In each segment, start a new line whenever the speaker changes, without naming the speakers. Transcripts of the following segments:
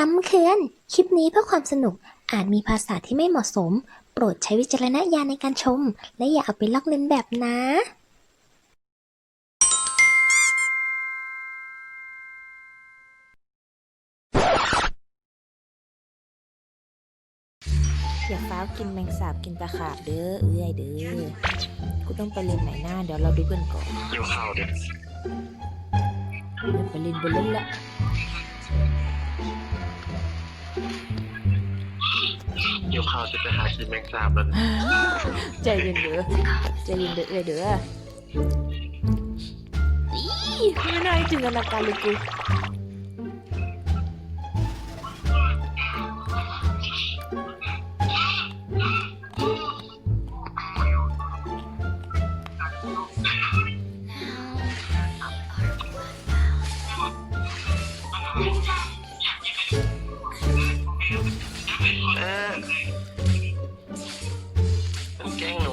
ตำเคือน คลิปนี้เพื่อความสนุกอาจมีภาษาที่ไม่เหมาะสม โปรดใช้วิจารณญาณในการชม และอย่าเอาไปลอกเลียนแบบนะ
อย่าฟ้าวกินแมงสาบกินตะขาบเด้อ เอื้อยเด้อ กูต้องไปเล่นไหนหน้า เดี๋ยวเราดูกันก่อน
เกี่ยวข้าวเนี่ย
เดี๋ยวไปเล่นบนเล่นละ
เกี่ยวข้าวจะไปหากินแมงสาบแล้วนะ
ใจเย็นเด้อใจเย็นเด้อเอื้อยเด้ออีไม่น่าจินตนาการเลยกู
มันแกล้งหนู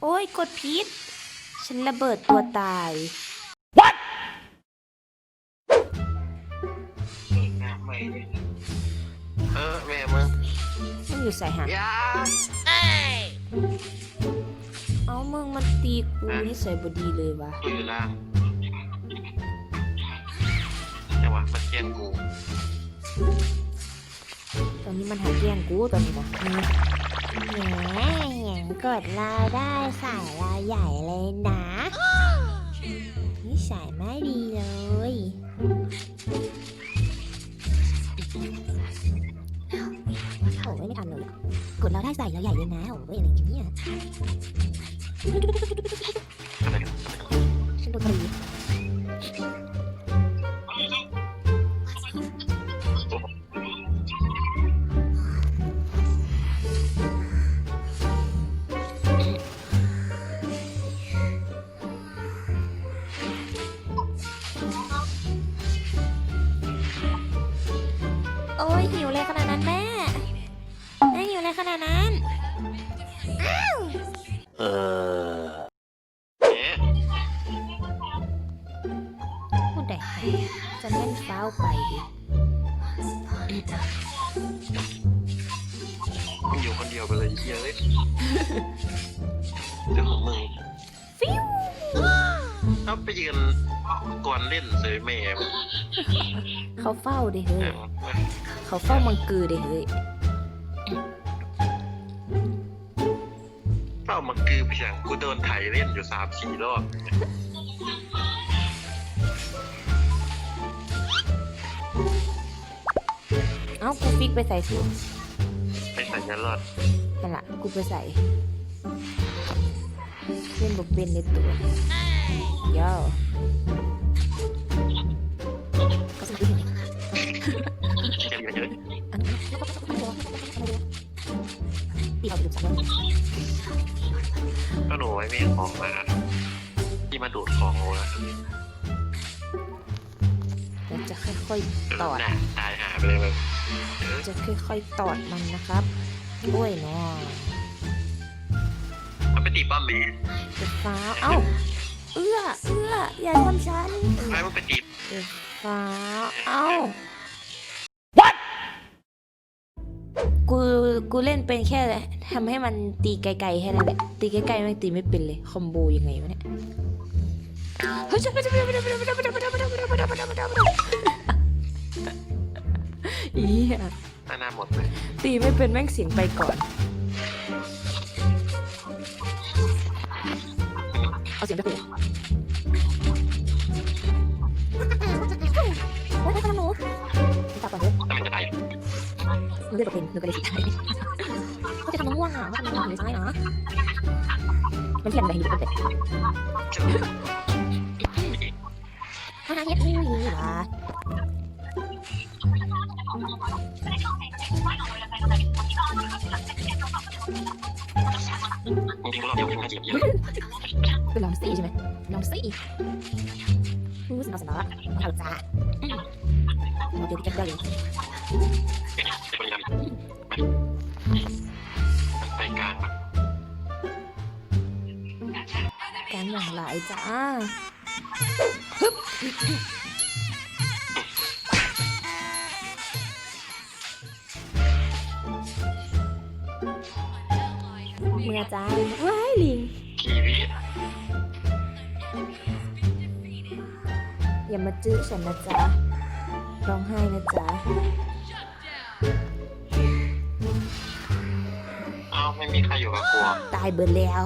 โอ้ยกดพิษ ฉันระเบิดตัวตาย
น้ำใหม่เออแม่มึง
มันอยู่ใส่หา
อยา
เอามึงมันตีกูนิสัยบดีเลยวะ
กูอยู่ล่างจังหวะมันแกล้งกู
ตอนนี้มันหาแกล้งกูตอนนี้นะอืม
แหมอย่างกดเราได้ใส่เราใหญ่เลยนะนิสัยไม่ดีเลย กดเราได้ใส่เราใหญ่เลยนะโอ้ยอะไรอย่างเงี้
ฉัน
ฉันโดนตี
โอ้ยหิวเลยขนาดนั้นแม่ นาดนั้น
เออเอ๊ะ
พูดได้ไงจะเล่นฟ้าวไปดิ
มึงอยู่คนเดียวไปเลยไอ้เฮียเลยเรื่องของมึง
ฟิว
เอาไปยืนก่อนเล่นเสยแม่มึง
เขาเฝ้าดิเฮ้ย
แม่ง
เขาเฝ้ามังกือดิเฮ้ยา
มันคือเพียงกูโดนไถเล่นอยู่สามสี่รอบ
เอ้ากูฟิกไปใส่สิ
ไม่สัญญาณรอด
นั่นละกูไปใส่เล่นบกเป็นในตัวย่อ
ก็สนุกดีเห็นไหม
แค่นี้เยอะ
อันนี้ตีเขาไปดูสัก วัน
ก็หนูไว้ไม่ของมาที่มาดูดของโอ้แล้ว
เดี๋ยวจะค่อยๆตอด
น่ะตายหาไปเลยมึงเออ
จะค่อยๆตอดมันนะครับโอ้ยเนาะ
มันไปตีป้อมบี
จะฟ้า เอ้า เอื้อ เอื้อ อย่าทำฉัน
ไอ้มันไปตี
จะฟ้า เอ้ากู กูเล่นเป็นแค่ทำให้มันตีไกลๆแค่นั้นแหละตีไกล้ๆมันตีไม่เป็นเลยคอมโบยังไงวะเนี่ยเฮ้ยอีเหี้ย
หน้าหมดเลย
ตีไม่เป็นแม่งเสียงไปก่อน
มึ
งเลือกเพลงมึงก็เลยสิได้เขาจะทำงว่วงอะเขาทำน้องอยู่ซ้ายนะมันเทียนอะไรอยู่เป็นเด็กฮ่าฮ่าเฮ็ดนี่นี่ว่ะ คือลองซีใช่ไหมลองซี่รู้สึกเอาสนอเอาจ้าเราเดี๋ยวจะได้เลย
การ
อย่างหลายจ้าเมื่อจ้าว้า ลิง
กีวี
อย่ามาจื้อฉันนะจ๊ะ ร้องไห้นะจ๊ะ
อ้าวไม่มีใครอยู่กับกลัว
ตายเบิดแล้ว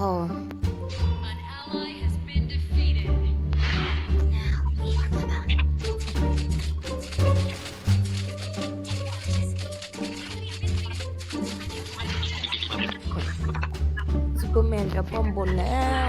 ระป้อมบนแล้ว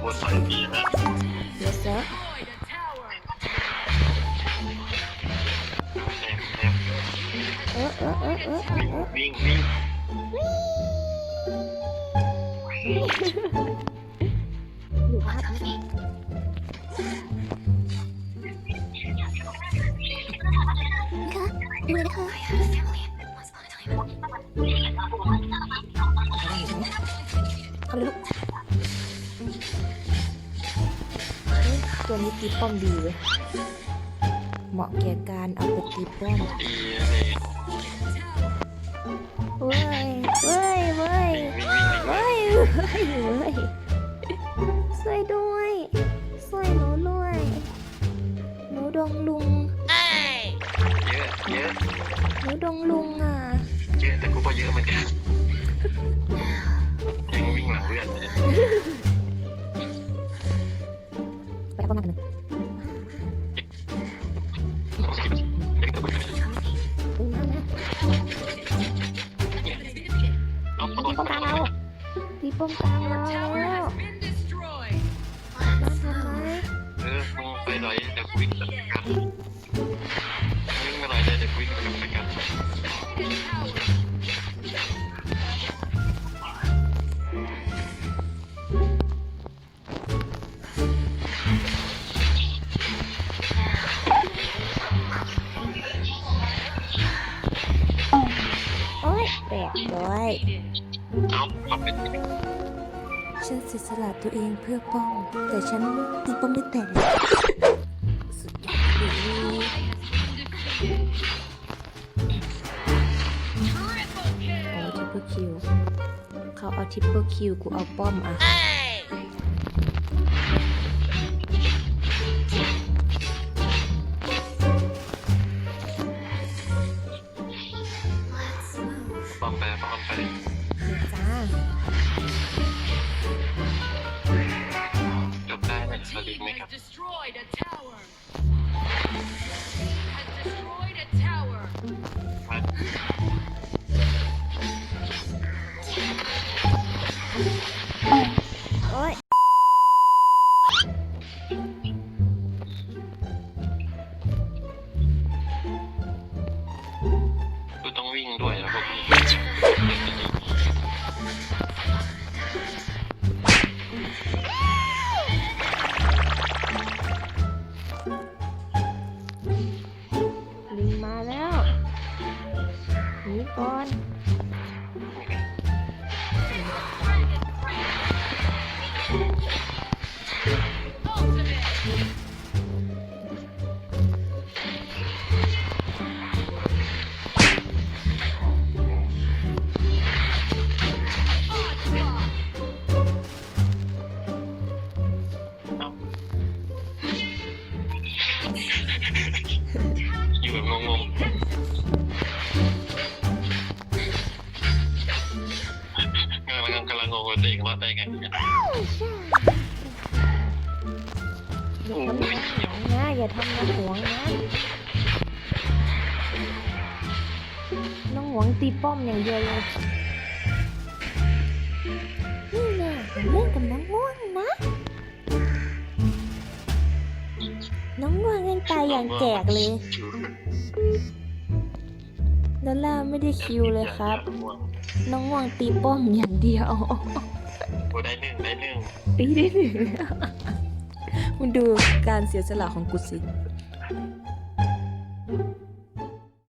ที่เราโคตรใส่ดีนะ
เนี้ตีป้อมดีเว้ยเหมาะแก่การเอาไปตีป้อม
เว้
ยเว้ยเว้ยเว้ยเว้ยเว้ยช่วยด้วยช่วยหนูด้วยหนูดงลุง
เยอะเยอะ
หนูดงลุงอะ
เยอะแต่กูก็เยอะเหมือนกันยังวิ่งหลังเพื่อน
ปรับป้อมกันหนึ่ง
ยังตัวเพื่อน
ดึงมานะ
เอาเอา
ตีป้อมกลางเราตีป้อมกลางเรา
Tower
แล้ว
has been destroyed.
มาทำไม
เออมึงไปไหนเดี๋ยวกูวิ่งกลับไปกันวิ่งไปไหนเดี๋ยวกูวิ่งกลับไปกัน
ฉันเสียสละตัวเองเพื่อป้อมแต่ฉันตีป้อมไม่แตกสุดยอดเลยเอาทิปเปอร์คิว เขาเอาทิปเปอร์คิว กูเอาป้อมอะ
งง
ว่าตัว
เอได้ไงเนี่
ยอย่าทำนะ
อย่า
ทำมาหวงนะน้
องหว
ง
ตีป้อมอย่างเดียวเลย
นี่แม่เรื่องกับน้องง่วงนะ น้องง่วงกันตายอย่างแจกเลย
ดอลล่าไม่ได้คิวเลยครับ น้องง่วงตีป้อมอย่างเดียว
กูได้หนึ่งได้หนึ่ง
ตีได้หนึ่ง มึงดูการเสียสละของกูสิ